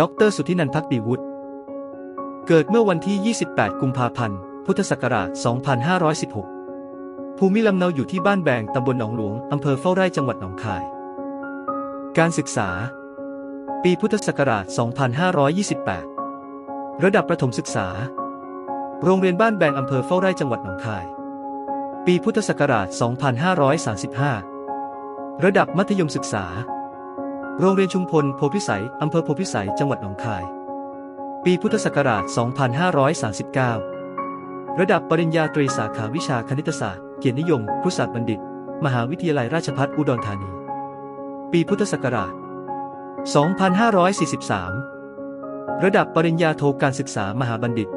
ดร สุทธินันพักดีวุฒิ เกิดเมื่อวันที่ 28 กุมภาพันธ์ พุทธศักราช 2516 ภูมิลำเนาอยู่ที่บ้านแบงตำบลหนองหลวง อำเภอเฝ้าไร่จังหวัดหนองคาย การศึกษา ปีพุทธศักราช 2528 ระดับประถมศึกษา โรงเรียนบ้านแบงอำเภอเฝ้าไร่จังหวัดหนองคาย ปีพุทธศักราช 2535 ระดับมัธยมศึกษา โรงเรียนชุมพลโพธิสัย อำเภอโพธิสัย จังหวัดหนองคาย ปีพุทธศักราช 2539 ระดับปริญญาตรีสาขาวิชาคณิตศาสตร์ เกียรตินิยมครุศาสตร์บัณฑิต มหาวิทยาลัยราชภัฏอุดรธานี ปีพุทธศักราช 2543 ระดับปริญญาโทการศึกษามหาบัณฑิต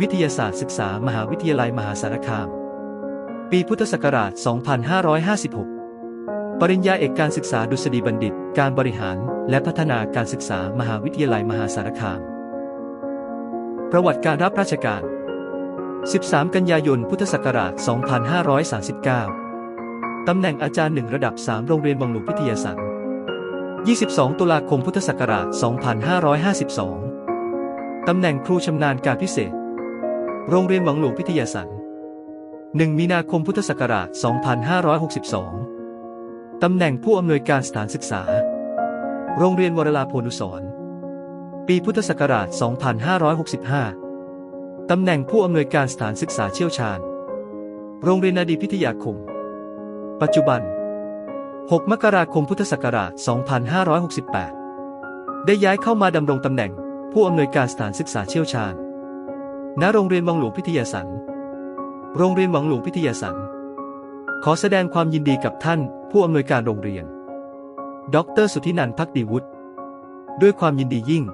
วิทยาศาสตร์ศึกษา มหาวิทยาลัยมหาสารคาม ปีพุทธศักราช 2556 ปริญญาเอกการศึกษาดุษฎีบัณฑิต การบริหาร และพัฒนาการศึกษามหาวิทยาลัยมหาสารคาม ประวัติการรับราชการ 13 กันยายน พุทธศักราช 2539 ตำแหน่งอาจารย์หนึ่งระดับ 3 โรงเรียนวังหลวงพิทยาสัน22 ตุลาคม พุทธศักราช 2552 ตำแหน่งครูชำนาญการพิเศษ โรงเรียนวังหลวงพิทยาสัน1มีนาคม พุทธศักราช 2562 ตำแหน่งผู้อำนวยการสถานศึกษา โรงเรียนวรลาโพนุสรณ์ปีพุทธศักราช 2565 ตำแหน่งผู้อำนวยการสถานศึกษาเชี่ยวชาญ โรงเรียนนาดีพิทยาคม ปัจจุบัน 6 มกราคมพุทธศักราช 2568 ได้ย้ายเข้ามาดำรงตำแหน่งผู้อำนวยการสถานศึกษาเชี่ยวชาญ ณ โรงเรียนวังหลวงพิทยาสัน โรงเรียนวังหลวงพิทยาสัน ขอแสดงความยินดีกับท่านผู้อำนวยการโรงเรียน ดร สุทธินันท์พักดีวุฒิ ด้วยความยินดียิ่ง